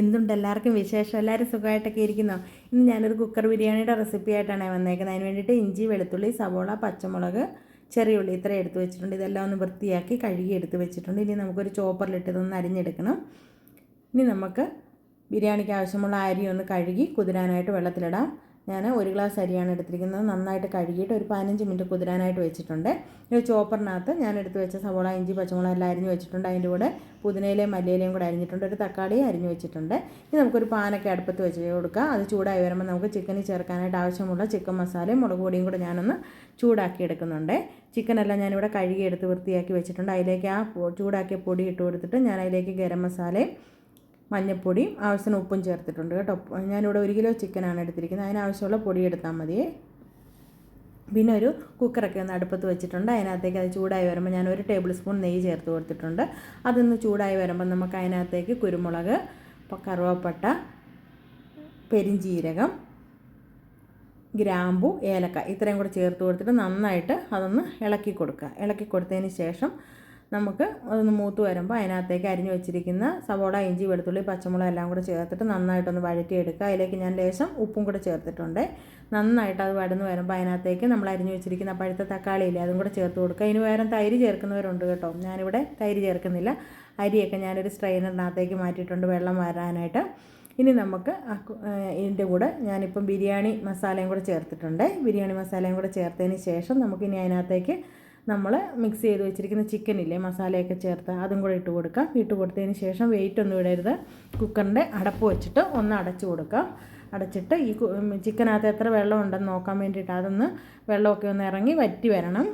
എന്തുണ്ട് എല്ലാവർക്കും വിശേഷം? എല്ലാവരും സുഖമായിട്ടൊക്കെ ഇരിക്കുന്നോ? ഇന്ന് ഞാനൊരു കുക്കർ ബിരിയാണിയുടെ റെസിപ്പി ആയിട്ടാണ് വന്നേക്കുന്നത്. അതിന് വേണ്ടിയിട്ട് ഇഞ്ചി വെളുത്തുള്ളി സവോള പച്ചമുളക് ചെറിയ ഉള്ളി ഇത്ര എടുത്ത് വെച്ചിട്ടുണ്ട്. ഇതെല്ലാം ഒന്ന് വൃത്തിയാക്കി കഴുകി എടുത്ത് വെച്ചിട്ടുണ്ട്. ഇനി നമുക്കൊരു ചോപ്പറിലിട്ട് ഇതൊന്ന് അരിഞ്ഞെടുക്കണം. ഇനി നമുക്ക് ബിരിയാണിക്ക് ആവശ്യമുള്ള അരി ഒന്ന് കഴുകി കുതിരാനായിട്ട് വെള്ളത്തിലിടാം. ഞാൻ ഒരു ഗ്ലാസ് അരിയാണ് എടുത്തിരിക്കുന്നത്. നന്നായിട്ട് കഴുകിയിട്ട് ഒരു പതിനഞ്ച് മിനിറ്റ് കുതിരാനായിട്ട് വെച്ചിട്ടുണ്ട്. ഒരു ചോപ്പറിനകത്ത് ഞാൻ എടുത്ത് വെച്ച സവോള ഇഞ്ചി പച്ചമുളക് എല്ലാം അരിഞ്ഞ് വെച്ചിട്ടുണ്ട്. അതിന്റെ കൂടെ പുതിനയിലയും മല്ലിയിലയും കൂടെ അരിഞ്ഞിട്ടുണ്ട്. ഒരു തക്കാളിയും അരിഞ്ഞ് വെച്ചിട്ടുണ്ട്. ഇനി നമുക്കൊരു പാനൊക്കെ അടുപ്പത്ത് വെച്ച് കൊടുക്കുക അത് ചൂടായി വരുമ്പോൾ നമുക്ക് ചിക്കനിൽ ചേർക്കാനായിട്ട് ആവശ്യമുള്ള ചിക്കൻ മസാലയും മുളക് പൊടിയും കൂടെ ഞാനൊന്ന് ചൂടാക്കി എടുക്കുന്നുണ്ട്. ചിക്കനെല്ലാം ഞാനിവിടെ കഴുകി എടുത്ത് വൃത്തിയാക്കി വെച്ചിട്ടുണ്ട്. അതിലേക്ക് ആ ചൂടാക്കിയ പൊടി ഇട്ട് കൊടുത്തിട്ട് ഞാൻ അതിലേക്ക് ഗരം മസാലയും മഞ്ഞൾപ്പൊടിയും ആവശ്യത്തിന് ഉപ്പും ചേർത്തിട്ടുണ്ട് കേട്ടോ. ഞാനിവിടെ ഒരു കിലോ ചിക്കനാണ് എടുത്തിരിക്കുന്നത്. അതിനാവശ്യമുള്ള പൊടി എടുത്താൽ മതി. പിന്നെ ഒരു കുക്കറൊക്കെ ഒന്ന് അടുപ്പത്ത് വെച്ചിട്ടുണ്ട്. അതിനകത്തേക്ക് അത് ചൂടായി വരുമ്പോൾ ഞാൻ ഒരു ടേബിൾ സ്പൂൺ നെയ്യ് ചേർത്ത് കൊടുത്തിട്ടുണ്ട്. അതൊന്ന് ചൂടായി വരുമ്പോൾ നമുക്ക് അതിനകത്തേക്ക് കുരുമുളക് കറുവപ്പട്ട പെരിഞ്ചീരകം ഗ്രാമ്പു ഏലക്ക ഇത്രയും കൂടെ ചേർത്ത് കൊടുത്തിട്ട് നന്നായിട്ട് അതൊന്ന് ഇളക്കി കൊടുക്കുക. ഇളക്കി കൊടുത്തതിന് ശേഷം നമുക്ക് ഒന്ന് മൂത്ത് വരുമ്പോൾ അതിനകത്തേക്ക് അരിഞ്ഞു വെച്ചിരിക്കുന്ന സവോള ഇഞ്ചി വെളുത്തുള്ളി പച്ചമുളക് എല്ലാം കൂടെ ചേർത്തിട്ട് നന്നായിട്ടൊന്ന് വഴറ്റിയെടുക്കുക. അതിലേക്ക് ഞാൻ ലേശം ഉപ്പും കൂടെ ചേർത്തിട്ടുണ്ട്. നന്നായിട്ട് അത് വടന്ന് വരുമ്പോൾ അതിനകത്തേക്ക് നമ്മൾ അരിഞ്ഞു വെച്ചിരിക്കുന്ന പഴുത്ത തക്കാളി ഇല്ലേ അതും കൂടെ ചേർത്ത് കൊടുക്കുക. ഇനി വേറെ തൈര് ചേർക്കുന്നവരുണ്ട് കേട്ടോ. ഞാനിവിടെ തൈര് ചേർക്കുന്നില്ല. അരിയൊക്കെ ഞാനൊരു സ്ട്രെയിനറിനകത്തേക്ക് മാറ്റിയിട്ടുണ്ട് വെള്ളം വരാനായിട്ട്. ഇനി നമുക്ക് ഇതിന്റെ കൂടെ ഞാനിപ്പം ബിരിയാണി മസാലയും കൂടെ ചേർത്തിട്ടുണ്ട്. ബിരിയാണി മസാലയും കൂടെ ചേർത്തതിന് ശേഷം നമുക്കിനി അതിനകത്തേക്ക് നമ്മൾ മിക്സ് ചെയ്ത് വെച്ചിരിക്കുന്ന ചിക്കനില്ലേ മസാലയൊക്കെ ചേർത്ത് അതും കൂടെ ഇട്ട് കൊടുക്കാം. ഇട്ട് കൊടുത്തതിന് ശേഷം വെയിറ്റ് ഒന്നും ഇടരുത്. കുക്കറിന്റെ അടപ്പ് വെച്ചിട്ട് ഒന്ന് അടച്ചു കൊടുക്കാം. അടച്ചിട്ട് ഈ ചിക്കനകത്ത് എത്ര വെള്ളം ഉണ്ടെന്ന് നോക്കാൻ വേണ്ടിയിട്ട് അതൊന്ന് വെള്ളമൊക്കെ ഒന്ന് ഇറങ്ങി വറ്റി വരണം.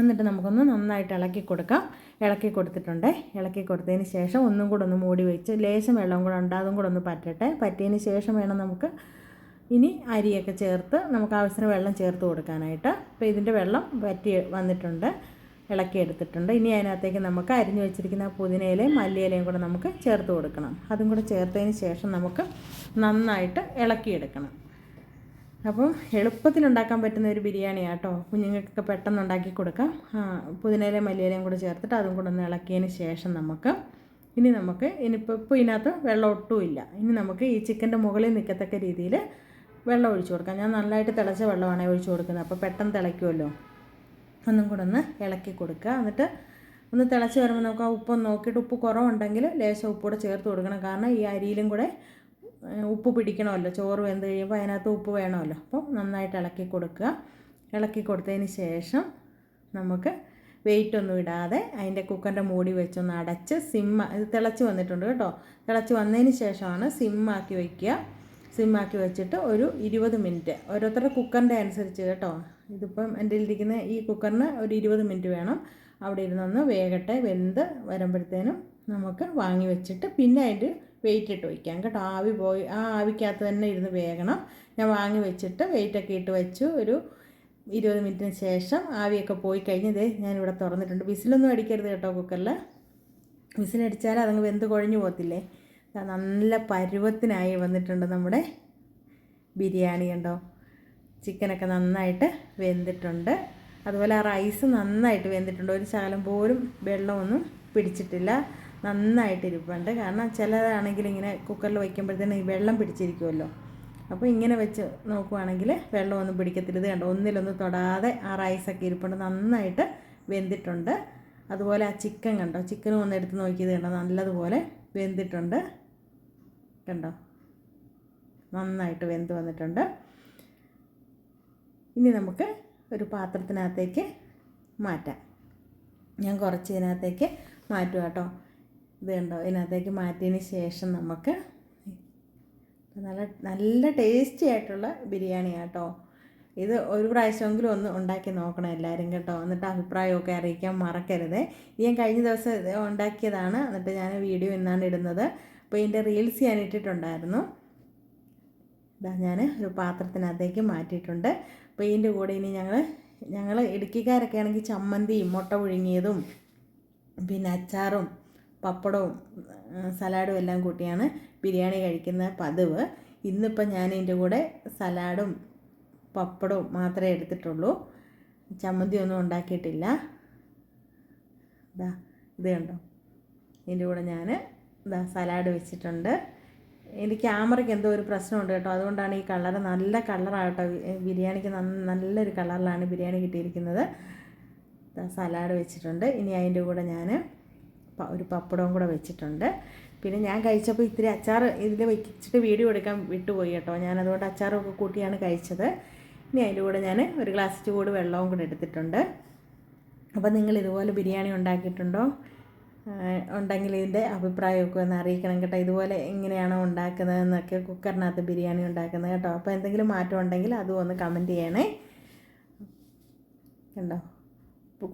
എന്നിട്ട് നമുക്കൊന്ന് നന്നായിട്ട് ഇളക്കി കൊടുക്കാം. ഇളക്കി കൊടുത്തിട്ടുണ്ട്. ഇളക്കി കൊടുത്തതിന് ശേഷം ഒന്നും കൂടെ ഒന്ന് മൂടി വെച്ച് ലേശം വെള്ളം കൂടെ ഉണ്ട്. അതും കൂടെ ഒന്ന് പറ്റട്ടെ. പറ്റിയതിന് ശേഷം വേണം നമുക്ക് ഇനി അരിയൊക്കെ ചേർത്ത് നമുക്ക് ആവശ്യത്തിന് വെള്ളം ചേർത്ത് കൊടുക്കാനായിട്ട്. അപ്പോൾ ഇതിന്റെ വെള്ളം വറ്റി വന്നിട്ടുണ്ട് ഇളക്കി എടുത്തിട്ടുണ്ട്. ഇനി അതിനകത്തേക്ക് നമുക്ക് അരിഞ്ഞു വെച്ചിരിക്കുന്ന പുതിനയിലയും മല്ലിയിലയും കൂടെ നമുക്ക് ചേർത്ത് കൊടുക്കണം. അതും കൂടെ ചേർത്തതിന് ശേഷം നമുക്ക് നന്നായിട്ട് ഇളക്കിയെടുക്കണം. അപ്പം എളുപ്പത്തിലുണ്ടാക്കാൻ പറ്റുന്ന ഒരു ബിരിയാണി ആട്ടോ കുഞ്ഞുങ്ങൾക്കൊക്കെ പെട്ടെന്ന് ഉണ്ടാക്കി കൊടുക്കാം. പുതിനയിലയും മല്ലിയിലയും കൂടെ ചേർത്തിട്ട് അതും കൂടെ ഒന്ന് ഇളക്കിയതിന് ശേഷം നമുക്ക് ഇനി നമുക്ക് ഇനിയിപ്പോൾ ഇപ്പോൾ ഇതിനകത്ത് വെള്ളം ഒട്ടുമില്ല ഇനി നമുക്ക് ഈ ചിക്കന്റെ മുകളിൽ നിൽക്കത്തക്ക രീതിയിൽ വെള്ളം ഒഴിച്ചു കൊടുക്കാം. ഞാൻ നല്ലതായിട്ട് തിളച്ച വെള്ളമാണ് ഒഴിച്ചു കൊടുക്കുന്നത്. അപ്പോൾ പെട്ടെന്ന് തിളയ്ക്കുമല്ലോ. ഒന്നും കൂടെ ഒന്ന് ഇളക്കി കൊടുക്കുക. എന്നിട്ട് ഒന്ന് തിളച്ച് വരുമ്പോൾ നമുക്ക് ആ ഉപ്പൊന്ന് നോക്കിയിട്ട് ഉപ്പ് കുറവുണ്ടെങ്കിൽ ലേശം ഉപ്പൂടെ ചേർത്ത് കൊടുക്കണം. കാരണം ഈ അരിയിലും കൂടെ ഉപ്പ് പിടിക്കണമല്ലോ. ചോറ് വെന്ത് കഴിയുമ്പോൾ അതിനകത്ത് ഉപ്പ് വേണമല്ലോ. അപ്പോൾ നന്നായിട്ട് ഇളക്കി കൊടുക്കുക. ഇളക്കി കൊടുത്തതിന് ശേഷം നമുക്ക് വെയിറ്റ് ഒന്നും ഇടാതെ അതിന്റെ കുക്കറിന്റെ മൂടി വെച്ചൊന്ന് അടച്ച് സിമ്മ ഇത് തിളച്ച് വന്നിട്ടുണ്ട് കേട്ടോ. തിളച്ച് വന്നതിന് ശേഷമാണ് സിമ്മാക്കി വയ്ക്കുക സിമ്മാക്കി വെച്ചിട്ട് ഒരു ഇരുപത് മിനിറ്റ്. ഓരോരുത്തരുടെ കുക്കറിന്റെ അനുസരിച്ച് കേട്ടോ. ഇതിപ്പം എന്റെ ഇരിക്കുന്ന ഈ കുക്കറിന് ഒരു ഇരുപത് മിനിറ്റ് വേണം. അവിടെ ഇരുന്നൊന്ന് വേഗട്ടെ വെന്ത് വരുമ്പോഴത്തേനും നമുക്ക് വാങ്ങി വെച്ചിട്ട് പിന്നെ അതിന്റെ വെയിറ്റ് ഇട്ട് വയ്ക്കാം കേട്ടോ. ആവി പോയി ആ ആവിക്കകത്ത് തന്നെ ഇരുന്ന് വേഗണം ഞാൻ വാങ്ങി വെച്ചിട്ട് വെയിറ്റൊക്കെ ഇട്ട് വെച്ചു. ഒരു ഇരുപത് മിനിറ്റിന് ശേഷം ആവിയൊക്കെ പോയി കഴിഞ്ഞ് ഇതേ ഞാനിവിടെ തുറന്നിട്ടുണ്ട്. വിസിലൊന്നും അടിക്കരുത് കേട്ടോ കുക്കറിൽ. വിസിലടിച്ചാൽ അതങ്ങ് വെന്ത് കുഴഞ്ഞു പോകത്തില്ലേ? നല്ല പരുവത്തിനായി വന്നിട്ടുണ്ട് നമ്മുടെ ബിരിയാണി ഉണ്ടോ ചിക്കനൊക്കെ നന്നായിട്ട് വെന്തിട്ടുണ്ട്. അതുപോലെ ആ റൈസ് നന്നായിട്ട് വെന്തിട്ടുണ്ട്. ഒരു ശകലം പോലും വെള്ളമൊന്നും പിടിച്ചിട്ടില്ല. നന്നായിട്ട് ഇരിപ്പുണ്ട്. കാരണം ചിലതാണെങ്കിൽ ഇങ്ങനെ കുക്കറിൽ വയ്ക്കുമ്പോഴത്തേന് ഈ വെള്ളം പിടിച്ചിരിക്കുമല്ലോ. അപ്പോൾ ഇങ്ങനെ വെച്ച് നോക്കുവാണെങ്കിൽ വെള്ളമൊന്നും പിടിക്കത്തില്ല. ഇത് കണ്ടോ? ഒന്നിലൊന്ന് തൊടാതെ ആ റൈസൊക്കെ ഇരിപ്പുണ്ട്. നന്നായിട്ട് വെന്തിട്ടുണ്ട്. അതുപോലെ ആ ചിക്കൻ കണ്ടോ? ചിക്കനും ഒന്ന് എടുത്ത് നോക്കിയത് കണ്ടോ? നല്ലതുപോലെ വെന്തിട്ടുണ്ട്. കണ്ടോ? നന്നായിട്ട് വെന്ത് വന്നിട്ടുണ്ട്. ഇനി നമുക്ക് ഒരു പാത്രത്തിനകത്തേക്ക് മാറ്റാം. ഞാൻ കുറച്ച് ഇതിനകത്തേക്ക് മാറ്റുക കേട്ടോ. ഇത് കണ്ടോ? ഇതിനകത്തേക്ക് മാറ്റിയതിന് ശേഷം നമുക്ക് നല്ല നല്ല ടേസ്റ്റി ആയിട്ടുള്ള ബിരിയാണി കേട്ടോ. ഇത് ഒരു പ്രാവശ്യമെങ്കിലും ഒന്ന് ഉണ്ടാക്കി നോക്കണം എല്ലാവരും കേട്ടോ. എന്നിട്ട് അഭിപ്രായമൊക്കെ അറിയിക്കാൻ മറക്കരുത്. ഞാൻ കഴിഞ്ഞ ദിവസം ഉണ്ടാക്കിയതാണ്. എന്നിട്ട് ഞാൻ വീഡിയോ ഇന്നാണ് ഇടുന്നത്. അപ്പോൾ ഇതിന്റെ റീൽസ് ഞാൻ ഇട്ടിട്ടുണ്ടായിരുന്നു. ഇതാ ഞാൻ ഒരു പാത്രത്തിനകത്തേക്ക് മാറ്റിയിട്ടുണ്ട്. അപ്പോൾ ഇതിന്റെ കൂടെ ഇനി ഞങ്ങൾ ഞങ്ങൾ ഇടുക്കിക്കാരൊക്കെ ആണെങ്കിൽ ചമ്മന്തിയും മുട്ട പുഴുങ്ങിയതും പിന്നെ അച്ചാറും പപ്പടവും സലാഡും എല്ലാം കൂട്ടിയാണ് ബിരിയാണി കഴിക്കുന്ന പതിവ്. ഇന്നിപ്പോൾ ഞാൻ ഇതിന്റെ കൂടെ സലാഡും പപ്പടവും മാത്രമേ എടുത്തിട്ടുള്ളൂ. ചമ്മന്തി ഒന്നും ഉണ്ടാക്കിയിട്ടില്ല. ഇതാ ഇത് കണ്ടോ? ഇതിന്റെ കൂടെ ഞാൻ സലാഡ് വെച്ചിട്ടുണ്ട്. എനിക്ക് ക്യാമറയ്ക്ക് എന്തോ ഒരു പ്രശ്നമുണ്ട് കേട്ടോ. അതുകൊണ്ടാണ് ഈ കളർ നല്ല കളറാണ് കേട്ടോ ബിരിയാണിക്ക് നല്ലൊരു കളറിലാണ് ബിരിയാണി കിട്ടിയിരിക്കുന്നത്. സലാഡ് വെച്ചിട്ടുണ്ട്. ഇനി അതിന്റെ കൂടെ ഞാൻ ഒരു പപ്പടവും കൂടെ വെച്ചിട്ടുണ്ട്. പിന്നെ ഞാൻ കഴിച്ചപ്പോൾ ഇത്തിരി അച്ചാർ ഇതിൽ വെച്ചിട്ട് വീഡിയോ എടുക്കാൻ വിട്ടുപോയി കേട്ടോ. ഞാൻ അതുകൊണ്ട് അച്ചാറൊക്കെ കൂട്ടിയാണ് കഴിച്ചത്. ഇനി അതിന്റെ കൂടെ ഞാൻ ഒരു ഗ്ലാസ് ചൂട് വെള്ളവും കൂടെ എടുത്തിട്ടുണ്ട്. അപ്പോൾ നിങ്ങൾ ഇതുപോലെ ബിരിയാണി ഉണ്ടാക്കിയിട്ടുണ്ടോ? ഉണ്ടെങ്കിൽ ഇതിന്റെ അഭിപ്രായമൊക്കെ ഒന്ന് അറിയിക്കണം കേട്ടോ. ഇതുപോലെ എങ്ങനെയാണോ ഉണ്ടാക്കുന്നതെന്നൊക്കെ കുക്കറിനകത്ത് ബിരിയാണി ഉണ്ടാക്കുന്നത് കേട്ടോ. അപ്പോൾ എന്തെങ്കിലും മാറ്റം ഉണ്ടെങ്കിൽ അതും ഒന്ന് കമന്റ് ചെയ്യണേ. കണ്ടോ?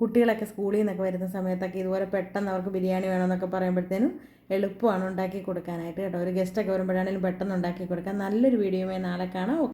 കുട്ടികളൊക്കെ സ്കൂളിൽ നിന്നൊക്കെ വരുന്ന സമയത്തൊക്കെ ഇതുപോലെ പെട്ടെന്ന് അവർക്ക് ബിരിയാണി വേണമെന്നൊക്കെ പറയുമ്പോഴത്തേനും എളുപ്പമാണ് ഉണ്ടാക്കി കൊടുക്കാനായിട്ട് കേട്ടോ. ഒരു ഗസ്റ്റൊക്കെ വരുമ്പോഴാണെങ്കിലും പെട്ടെന്ന് ഉണ്ടാക്കി കൊടുക്കാം. നല്ലൊരു വീഡിയോയുമായി നാളെ കാണാം.